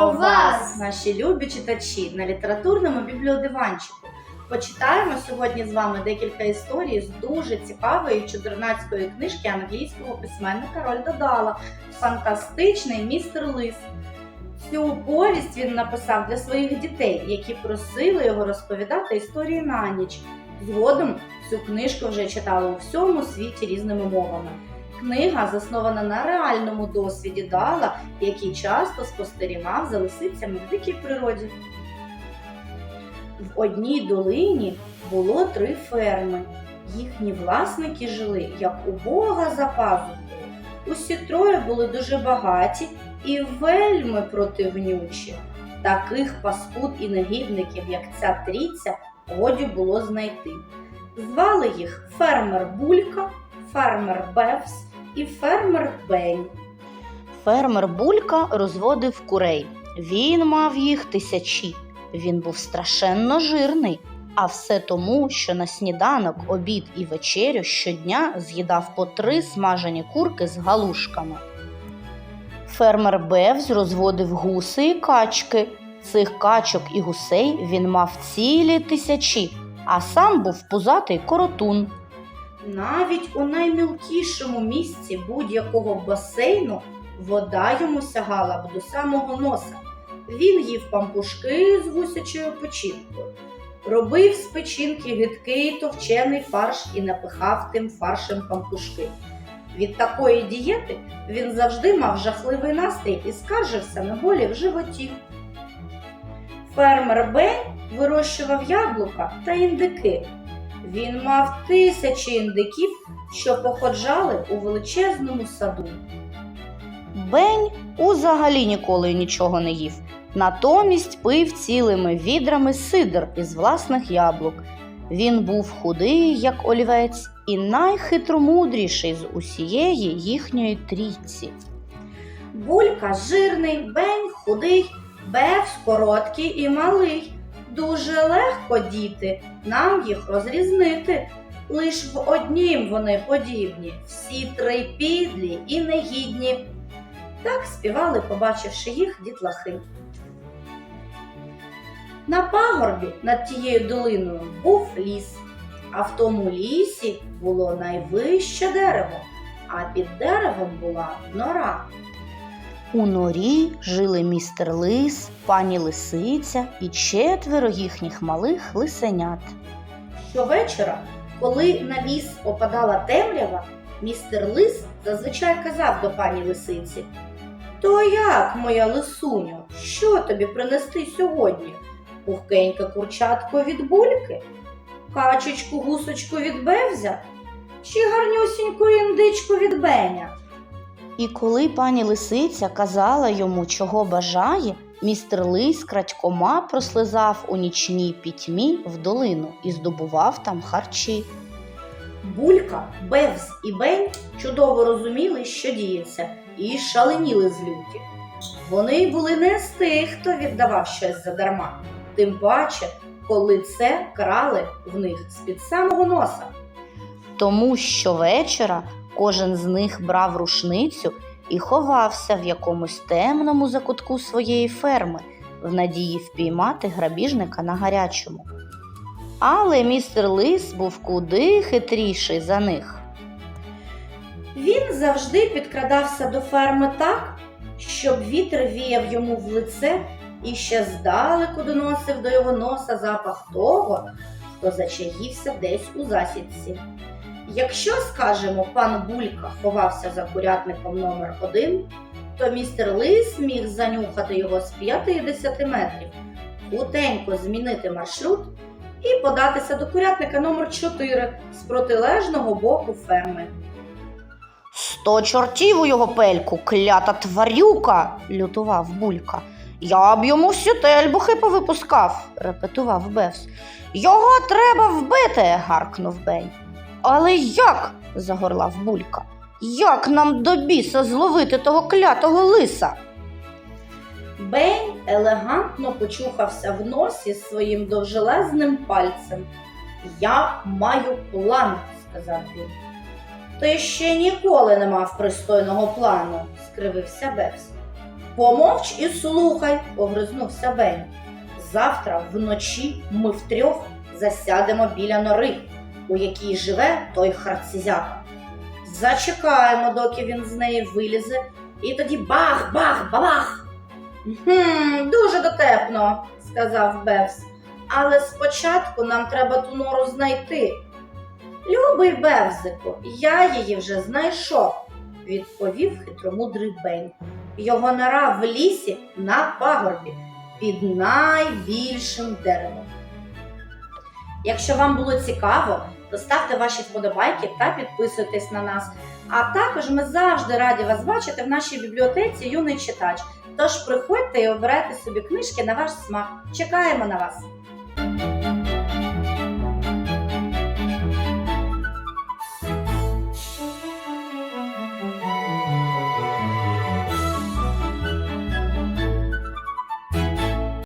Вітаємо вас! наші любі читачі, на літературному бібліодиванчику. Почитаємо сьогодні з вами декілька історій з дуже цікавої чудернацької книжки англійського письменника Рольда Дала Фантастичний містер Лис. Цю повість він написав для своїх дітей, які просили його розповідати історії на ніч. Згодом цю книжку вже читали у всьому світі різними мовами. Книга заснована на реальному досвіді Дала, який часто спостерігав за лисицями в дикій природі. В одній долині було три ферми. Їхні власники жили як у Бога за пазухою. Усі троє були дуже багаті і вельми противнючі. Таких паскуд і негідників, як ця трійця, годі було знайти. Звали їх фермер Булька, фермер Бевс і фермер Бень. Фермер Булька розводив курей. Він мав їх тисячі. Він був страшенно жирний, а все тому, що на сніданок, обід і вечерю щодня з'їдав по три смажені курки з галушками. Фермер Бевз розводив гуси і качки. Цих качок і гусей він мав цілі тисячі, а сам був пузатий коротун. Навіть у наймілкішому місці будь-якого басейну вода йому сягала б до самого носа. Він їв пампушки з гусячою печінкою, робив з печінки гидкий товчений фарш і напихав тим фаршем пампушки. Від такої дієти він завжди мав жахливий настрій і скаржився на болі в животі. Фермер Бень вирощував яблука та індики. Він мав тисячі індиків, що походжали у величезному саду. Бень узагалі ніколи нічого не їв. Натомість пив цілими відрами сидр із власних яблук. Він був худий, як олівець, і найхитромудріший з усієї їхньої трійці. Булька жирний, бень худий, бевс короткий і малий. Дуже легко діти, нам їх розрізнити. Лиш в однім вони подібні, всі три підлі і негідні. Так співали, побачивши їх дітлахи. На пагорбі над тією долиною був ліс, а в тому лісі було найвище дерево, а під деревом була нора. У норі жили містер Лис, пані Лисиця і четверо їхніх малих лисенят. Щовечора, коли на ліс опадала темрява, містер Лис зазвичай казав до пані лисиці: То як, моя лисуню, що тобі принести сьогодні? Пухкеньке курчатко від бульки, качечку гусочку від бевзя чи гарнюсіньку індичку від беня? І коли пані Лисиця казала йому, чого бажає, містер Лис крадькома прослизав у нічній пітьмі в долину і здобував там харчі. Булька, Бевз і Бень чудово розуміли, що діється, і шаленіли з люті. Вони були не з тих, хто віддавав щось задарма, тим паче, коли це крали в них з-під самого носа. Тому щовечора кожен з них брав рушницю і ховався в якомусь темному закутку своєї ферми в надії впіймати грабіжника на гарячому. Але містер Лис був куди хитріший за них. Він завжди підкрадався до ферми так, щоб вітер віяв йому в лице і ще здалеку доносив до його носа запах того, хто зачаївся десь у засідці. Якщо, скажемо, пан Булька ховався за курятником номер один, то містер Лис міг занюхати його з 50 метрів, хутенько змінити маршрут і податися до курятника номер 4 з протилежного боку ферми. Сто чортів у його пельку, клята тварюка, лютував булька. Я б йому всі тельбухи повипускав, репетував Бевс. Його треба вбити, гаркнув Бень. Але як? загорлав булька. Як нам до біса зловити того клятого лиса? Бень елегантно почухався в носі своїм довжелезним пальцем. Я маю план, сказав він. Ти ще ніколи не мав пристойного плану, скривився Бевс. Помовч і слухай, огризнувся Бень. Завтра вночі ми втрьох засядемо біля нори, у якій живе той харцизяка. Зачекаємо, доки він з неї вилізе, і тоді бах, бах, бабах. Хм, дуже дотепно, сказав Бевс. Але спочатку нам треба ту нору знайти. Любий Бевзику, я її вже знайшов, відповів хитромудрий Бень. Його нора в лісі на пагорбі під найбільшим деревом. Якщо вам було цікаво, то ставте ваші вподобайки та підписуйтесь на нас. А також ми завжди раді вас бачити в нашій бібліотеці юний читач. Тож приходьте і обирайте собі книжки на ваш смак. Чекаємо на вас!